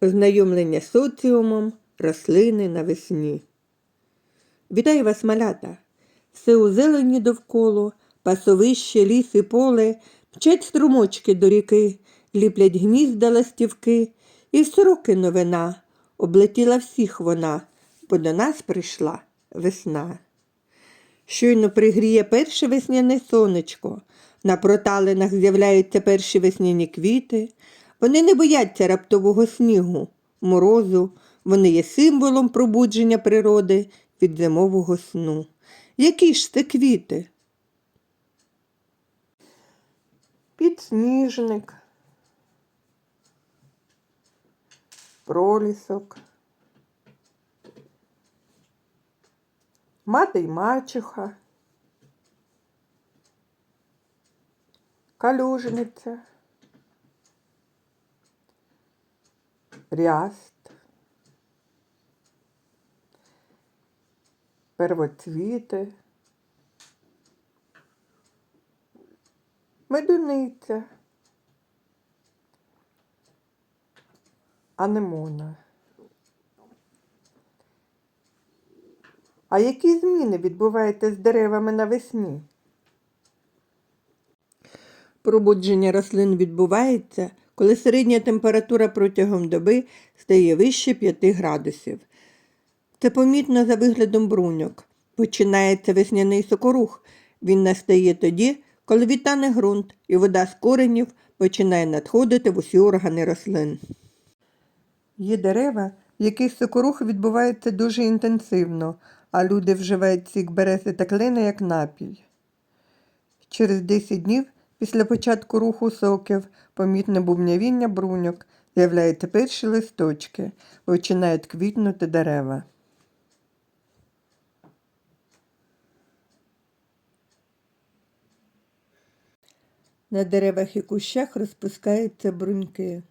Ознайомлення з соціумом рослини навесні. Вітаю вас, малята! Все у зелені довкола, пасовище, ліс і поле, мчать струмочки до ріки, ліплять гнізда ластівки, і в сороки новина. Облетіла всіх вона, бо до нас прийшла весна. Щойно пригріє перше весняне сонечко, на проталинах з'являються перші весняні квіти. Вони не бояться раптового снігу, морозу, вони є символом пробудження природи від зимового сну. Які ж це квіти? Підсніжник, пролісок, мати й мачуха, калюжниця, ряст, первоцвіти, медуниця, анемона. А які зміни відбуваються з деревами навесні? Пробудження рослин відбувається, коли середня температура протягом доби стає вище 5 градусів. Це помітно за виглядом бруньок. Починається весняний сокорух. Він настає тоді, коли вітане ґрунт і вода з коренів починає надходити в усі органи рослин. Є дерева, в яких сокорух відбувається дуже інтенсивно, а люди вживають сік берези та клена як напій. Через 10 днів після початку руху соків помітне бубнявіння бруньок, з'являються перші листочки, починають квітнути дерева. На деревах і кущах розпускаються бруньки.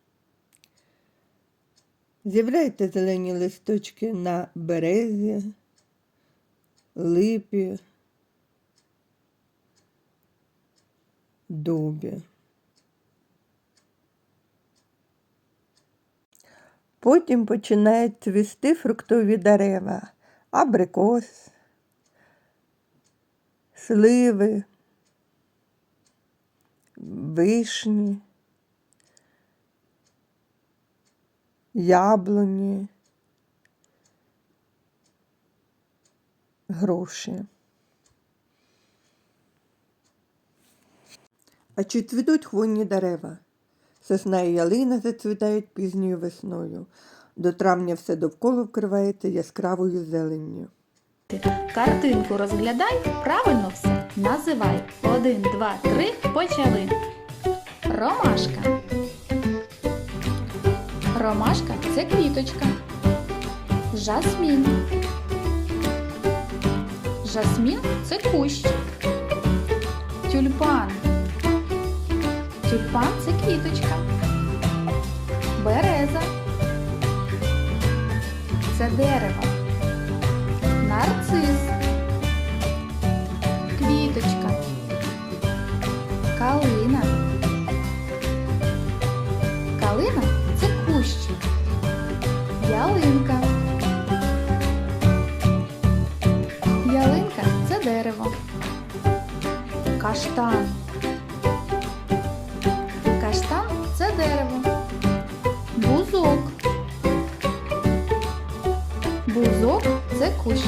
З'являються зелені листочки на березі, липі, дубі. Потім починають цвісти фруктові дерева, абрикос, сливи, вишні, яблуні, груші. А чи цвітуть хвойні дерева? Сосна і ялина зацвітають пізньою весною. До травня все довкола вкривається яскравою зеленню. Картинку розглядай, правильно все називай. Один, два, три, почали. Ромашка. Ромашка це квіточка. Жасмін. Жасмін це кущ. Тюльпан. Тюльпан це квіточка. Береза. Це дерево. Нарцис. Квіточка. Калина. Бузок. Це кущ.